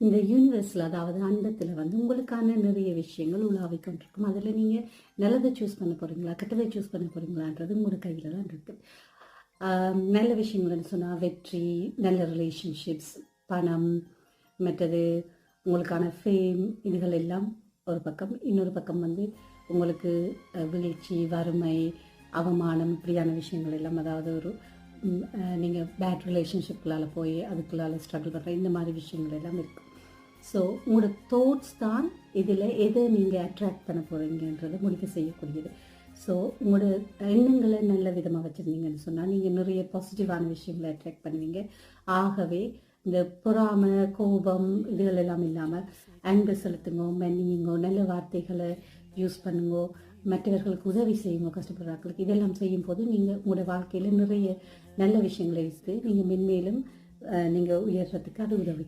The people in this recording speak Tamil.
இந்த யூனிவர்ஸில் அதாவது அண்டத்தில் வந்து உங்களுக்கான நிறைய விஷயங்கள் உலாவி கொண்டிருக்கும். அதில் நீங்கள் நல்லதை சூஸ் பண்ண போகிறீங்களா கெட்டதை சூஸ் பண்ண போகிறீங்களான்றது உங்களோட கையில் தான் இருக்குது நல்ல விஷயங்கள்னு சொன்னால் வெற்றி நல்ல ரிலேஷன்ஷிப்ஸ் பணம் மற்றது உங்களுக்கான ஃபேம் இதுகள் எல்லாம் ஒரு பக்கம். இன்னொரு பக்கம் வந்து உங்களுக்கு வீழ்ச்சி வறுமை அவமானம் இப்படியான விஷயங்கள் எல்லாம் அதாவது ஒரு நீங்கள் பேட் ரிலேஷன்ஷிப்களால் போய் அதுக்குள்ளால ஸ்ட்ரகிள் பண்ணுற இந்த மாதிரி விஷயங்கள் எல்லாம் இருக்கும். ஸோ உங்களோட தோட்ஸ் தான் இதில் எதை நீங்கள் அட்ராக்ட் பண்ண போகிறீங்கன்றதை முடிவு செய்யக்கூடியது. ஸோ உங்களோட எண்ணங்களை நல்ல விதமாக வச்சுருந்தீங்கன்னு சொன்னால் நீங்கள் நிறைய பாசிட்டிவான விஷயங்களை அட்ராக்ட் பண்ணுவீங்க. ஆகவே இந்த பொறாமை கோபம் இதுகள் எல்லாம் இல்லாமல் அன்பு செலுத்துங்க மன்னியுங்கோ நல்ல வார்த்தைகளை யூஸ் பண்ணுங்கோ மற்றவர்களுக்கு உதவி செய்யுங்க கஷ்டப்படுறாங்களுக்கு இதெல்லாம் செய்யும் போது நீங்கள் உங்களோட வாழ்க்கையில் நிறைய நல்ல விஷயங்களை வச்சு நீங்கள் மென்மேலும் நீங்கள் உயர்றதுக்கு அது உதவி